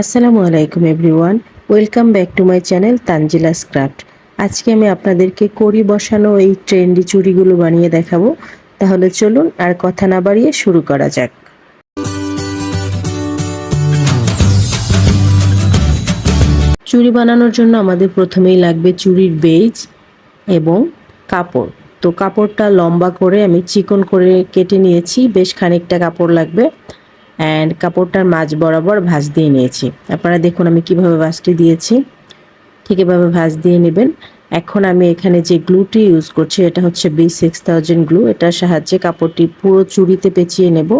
আসসালামু আলাইকুম everyone, welcome back to my channel Tanzila স্ক্রাফট আজকে আমি আপনাদেরকে করি বসানো এই ট্রেন্ডি চুড়িগুলো বানিয়ে দেখাবো। তাহলে চলুন আর কথা না বাড়িয়ে শুরু করা যাক। চুড়ি বানানোর জন্য আমাদের প্রথমেই লাগবে চুড়ির বেজ এবং কাপড়। তো কাপড়টা লম্বা করে আমি চিকন করে কেটে নিয়েছি, বেশ খানিকটা কাপড় লাগবে। অ্যান্ড কাপড়টার মাঝ বরাবর ভাঁজ দিয়ে নিয়েছি। আপনারা দেখুন আমি কীভাবে ভাঁজটি দিয়েছি। ঠিক এভাবে ভাঁজ দিয়ে নেবেন। এখন আমি এখানে যে গ্লুটি ইউজ করছি, এটা হচ্ছে বি সিক্স থাউজেন্ড গ্লু। এটার সাহায্যে কাপড়টি পুরো চুড়িতে পেঁচিয়ে নেব।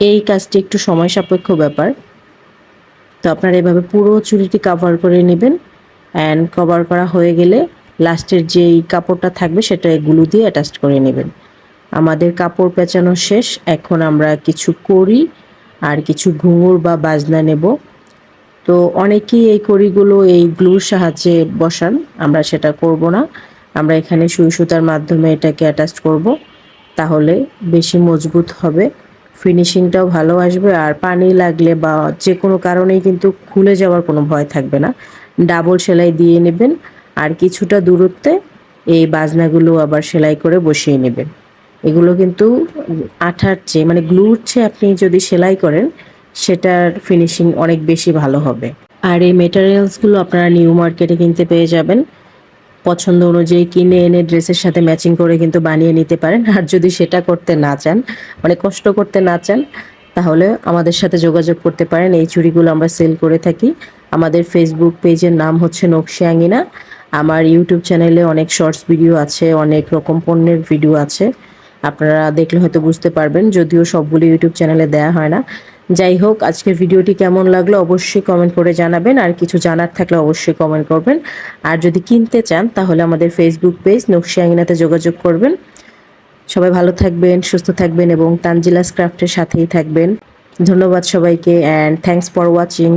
এই কাজটি একটু সময় সাপেক্ষ ব্যাপার। তো আপনারা এভাবে পুরো চুড়িটি কভার করে নেবেন। অ্যান্ড কভার করা হয়ে গেলে লাস্টের যেই কাপড়টা থাকবে, সেটা গ্লু দিয়ে অ্যাটাচ করে নেবেন। আমাদের কাপড় পেঁচানো শেষ। এখন আমরা কিছু করি আর কিছু ঘুঙুর বা বাজনা নেব। তো অনেকেই এই কড়িগুলো, এই গ্লুর সাহায্যে বসান, আমরা সেটা করব না। আমরা এখানে সুই সুতার মাধ্যমে এটাকে অ্যাটাচ করব। তাহলে বেশি মজবুত হবে। ফিনিশিংটাও ভালো আসবে। আর পানি লাগলে বা যে কোনো কারণেই কিন্তু খুলে যাওয়ার কোনো ভয় থাকবে না। ডাবল সেলাই দিয়ে নেবেন। আর কিছুটা দূরত্বে এই বাজনাগুলো আবার সেলাই করে বসিয়ে নেবেন। এগুলো কিন্তু আঠার চেয়ে মানে গ্লুর চেয়ে আপনি যদি সেলাই করেন, সেটার ফিনিশিং অনেক বেশি ভালো হবে। আর এই মেটেরিয়ালসগুলো আপনারা নিউ মার্কেটে কিনতে পেয়ে যাবেন। পছন্দ অনুযায়ী কিনে এনে ড্রেসের সাথে ম্যাচিং করে কিন্তু বানিয়ে নিতে পারেন। আর যদি সেটা করতে না চান মানে কষ্ট করতে না চান, তাহলে আমাদের সাথে যোগাযোগ করতে পারেন। এই চুড়িগুলো আমরা সেল করে থাকি। আমাদের ফেসবুক পেজের নাম হচ্ছে নকশি আঙিনা আমার ইউটিউব চ্যানেলে অনেক শর্টস ভিডিও আছে, অনেক রকম পণ্যের ভিডিও আছে। আপনারা দেখলে হয়তো বুঝতে পারবেন, যদিও সবগুলো ইউটিউব চ্যানেলে দেয়া হয় না। যাই হোক, আজকের ভিডিওটি কেমন লাগল অবশ্যই কমেন্ট করে জানাবেন, আর কিছু জানার থাকলে অবশ্যই কমেন্ট করবেন। আর যদি কিনতে চান, তাহলে আমাদের ফেসবুক পেজ নকশি আঙিনাতে যোগাযোগ করবেন। সবাই ভালো থাকবেন, সুস্থ থাকবেন, এবং তানজিলাস ক্রাফটের সাথেই থাকবেন। ধন্যবাদ সবাইকে অ্যান্ড থ্যাংকস ফর ওয়াচিং